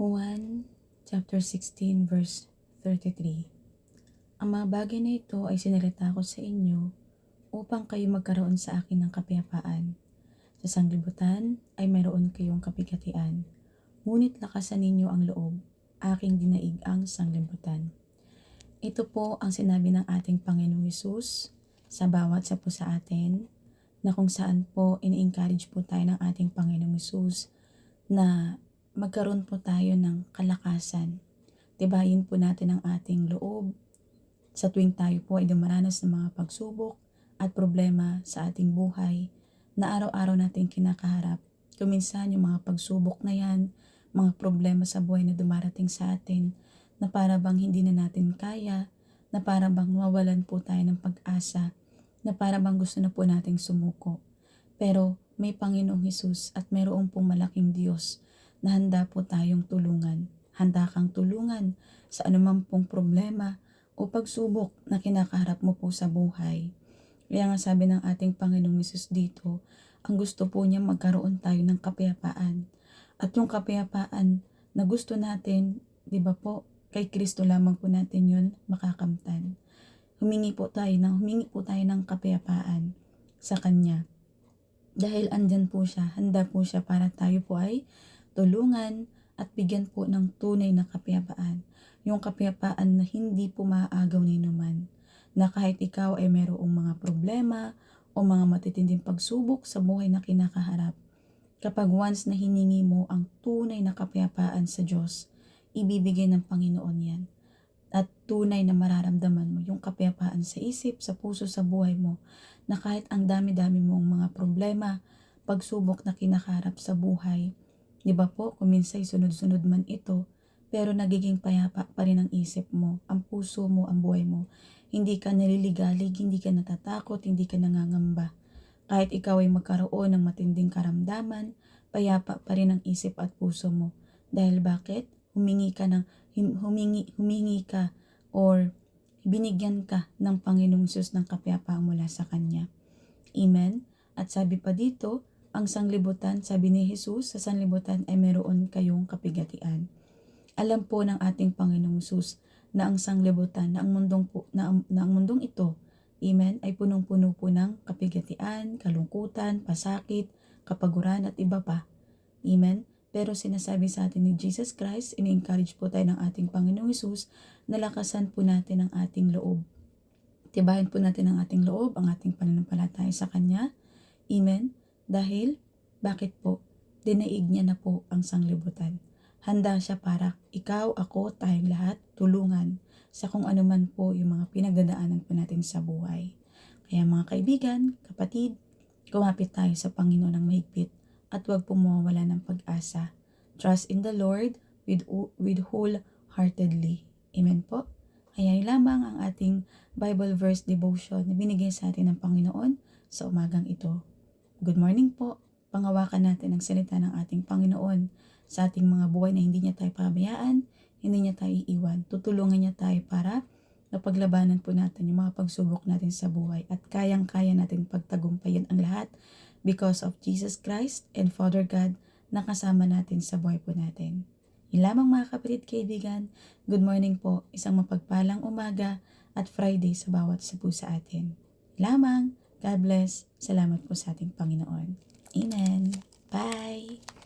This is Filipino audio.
Juan chapter 16 verse 33 Ang mga bagay na ito ay sinalita ko sa inyo upang kayo magkaroon sa akin ng kapayapaan. Sa sanglibutan ay mayroon kayong kapigatian. Ngunit lakasan ninyo ang loob, aking dinaig ang sanglibutan. Ito po ang sinabi ng ating Panginoong Yesus sa bawat sa po sa atin na kung saan po ini-encourage po tayo ng ating Panginoong Yesus na magkaroon po tayo ng kalakasan. Tibayin po natin ang ating loob sa tuwing tayo po ay dumaranas ng mga pagsubok at problema sa ating buhay na araw-araw natin kinakaharap. Kuminsan yung mga pagsubok na yan, mga problema sa buhay na dumarating sa atin, na para bang hindi na natin kaya, na para bang mawalan po tayo ng pag-asa, na para bang gusto na po nating sumuko. Pero may Panginoong Hesus at mayroong pong malaking Diyos na handa po tayong tulungan. Handa kang tulungan sa anumang pong problema o pagsubok na kinakaharap mo po sa buhay. Kaya nga sabi ng ating Panginoong Hesus dito, ang gusto po niya magkaroon tayo ng kapayapaan. At yung kapayapaan na gusto natin, di ba po, kay Kristo lamang po natin yun makakamtan. Humingi po tayo ng, humingi po tayo ng kapayapaan sa Kanya. Dahil andyan po siya, handa po siya para tayo po ay tulungan at bigyan po ng tunay na kapayapaan. Yung kapayapaan na hindi po maaagaw ni naman. Na kahit ikaw ay mayroong mga problema o mga matitinding pagsubok sa buhay na kinakaharap, kapag once na hiningi mo ang tunay na kapayapaan sa Diyos, ibibigay ng Panginoon yan. At tunay na mararamdaman mo yung kapayapaan sa isip, sa puso, sa buhay mo, na kahit ang dami-dami mong mga problema, pagsubok na kinakaharap sa buhay, Di ba po, kuminsay sunod-sunod man ito, pero nagiging payapa pa rin ang isip mo, ang puso mo, ang buhay mo. Hindi ka naliligalig, hindi ka natatakot, hindi ka nangangamba. Kahit ikaw ay magkaroon ng matinding karamdaman, payapa pa rin ang isip at puso mo. Dahil bakit? Humingi ka ng, humingi, humingi ka or binigyan ka ng Panginoong Sus ng kapayapaan mula sa Kanya. Amen? At sabi pa dito, ang sanglibutan, sabi ni Jesus, sa sanglibutan ay meron kayong kapigatian. Alam po ng ating Panginoong Jesus na ang sanglibutan, na ang mundong, po, na, na ang mundong ito, amen, ay punong-puno po ng kapigatian, kalungkutan, pasakit, kapaguran at iba pa. Amen? Pero sinasabi sa atin ni Jesus Christ, ini-encourage po tayo ng ating Panginoong Jesus na lakasan po natin ang ating loob. Tibahin po natin ang ating loob, ang ating pananampalataya sa Kanya. Amen? Dahil, bakit po? Dinaig niya na po ang sanglibutan. Handa siya para ikaw, ako, tayong lahat tulungan sa kung ano man po yung mga pinagdadaanan po natin sa buhay. Kaya mga kaibigan, kapatid, kumapit tayo sa Panginoon ng mahigpit at huwag po mawawala ng pag-asa. Trust in the Lord with, with wholeheartedly. Amen po? Kaya lamang ang ating Bible verse devotion na binigay sa atin ng Panginoon sa umagang ito. Good morning po. Pangawakan natin ang salita ng ating Panginoon sa ating mga buhay na hindi niya tayo pabayaan, hindi niya tayo iiwan. Tutulungan niya tayo para napaglabanan po natin yung mga pagsubok natin sa buhay at kayang-kaya natin pagtagumpayan ang lahat because of Jesus Christ and Father God na kasama natin sa buhay po natin. Yun lamang mga kapatid kaibigan, good morning po, isang mapagpalang umaga at Friday sa bawat sa po sa atin. Lamang, God bless. Salamat po sa ating Panginoon. Amen. Bye.